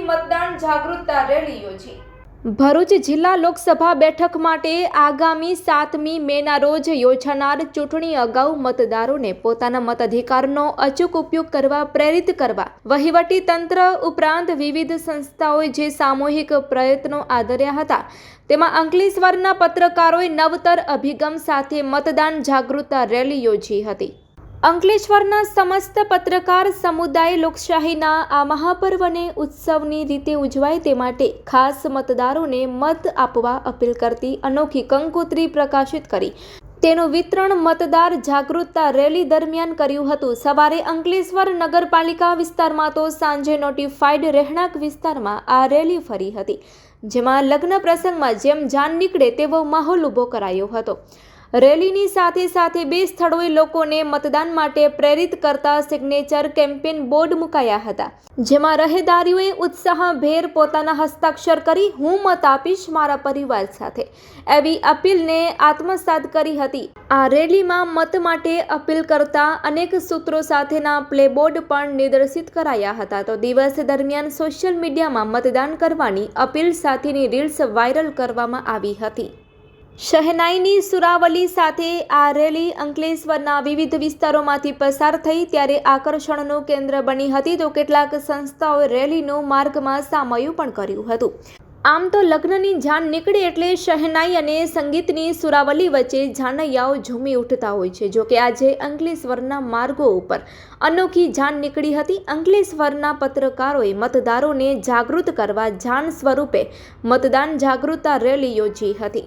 મતદાન જાગૃતતા રેલી યોજી. ભરૂચ જિલ્લા લોકસભા બેઠક માટે આગામી સાતમી મેના રોજ યોજાનાર ચૂંટણી અગાઉ મતદારોને પોતાના મતાધિકારનો અચૂક ઉપયોગ કરવા પ્રેરિત કરવા વહીવટી તંત્ર ઉપરાંત વિવિધ સંસ્થાઓએ જે સામૂહિક પ્રયત્નો આદર્યા હતા, તેમાં અંકલેશ્વરના પત્રકારોએ નવતર અભિગમ સાથે મતદાન જાગૃતતા રેલી યોજી હતી. અંકલેશ્વરના સમસ્ત પત્રકાર સમુદાય લોકશાહીના આ મહાપર્વને ઉત્સવની રીતે ઉજવાય તે માટે ખાસ મતદારોને મત આપવા અપીલ કરતી અનોખી કંકોત્રી પ્રકાશિત કરી. તેનું વિતરણ મતદાર જાગૃતતા રેલી દરમિયાન કર્યું હતું. સવારે અંકલેશ્વર નગરપાલિકા વિસ્તારમાં તો સાંજે નોટિફાઈડ રહેણાંક વિસ્તારમાં આ રેલી ફરી હતી. જેમાં લગ્ન પ્રસંગમાં જેમ જાન નીકળે તેવો માહોલ ઊભો કરાયો હતો. રેલીની સાથે સાથે બે સ્થળોએ લોકોને મતદાન માટે પ્રેરિત કરતા સિગ્નેચર કેમ્પેન બોર્ડ મુકાયા હતા, જેમાં રહેદારીઓએ ઉત્સાહભેર પોતાના હસ્તાક્ષર કરી હું મત આપીશ મારા પરિવાર સાથે. એવી અપીલને આત્મસાત કરી હતી. આ રેલીમાં મત માટે અપીલ કરતા અનેક સૂત્રો સાથેના પ્લેબોર્ડ પણ નિર્દેશિત કરાયા હતા. તો દિવસ દરમિયાન સોશિયલ મીડિયામાં મતદાન કરવાની અપીલ સાથેની રીલ્સ વાયરલ કરવામાં આવી હતી. શહેનાઈની સુરાવલી સાથે આ રેલી અંકલેશ્વરના વિવિધ વિસ્તારોમાંથી પસાર થઈ ત્યારે આકર્ષણનું કેન્દ્ર બની હતી તો કેટલાક સંસ્થાઓએ રેલીનું માર્ગમાં સામયું પણ કર્યું હતું. આમ તો લગ્નની જાન નીકળે એટલે શહેનાઈ અને સંગીતની સુરાવલી વચ્ચે જાનૈયાઓ ઝૂમી ઉઠતા હોય છે. જોકે આજે અંકલેશ્વરના માર્ગો ઉપર અનોખી જાન નીકળી હતી. અંકલેશ્વરના પત્રકારોએ મતદારોને જાગૃત કરવા જાન સ્વરૂપે મતદાન જાગૃતતા રેલી યોજી હતી.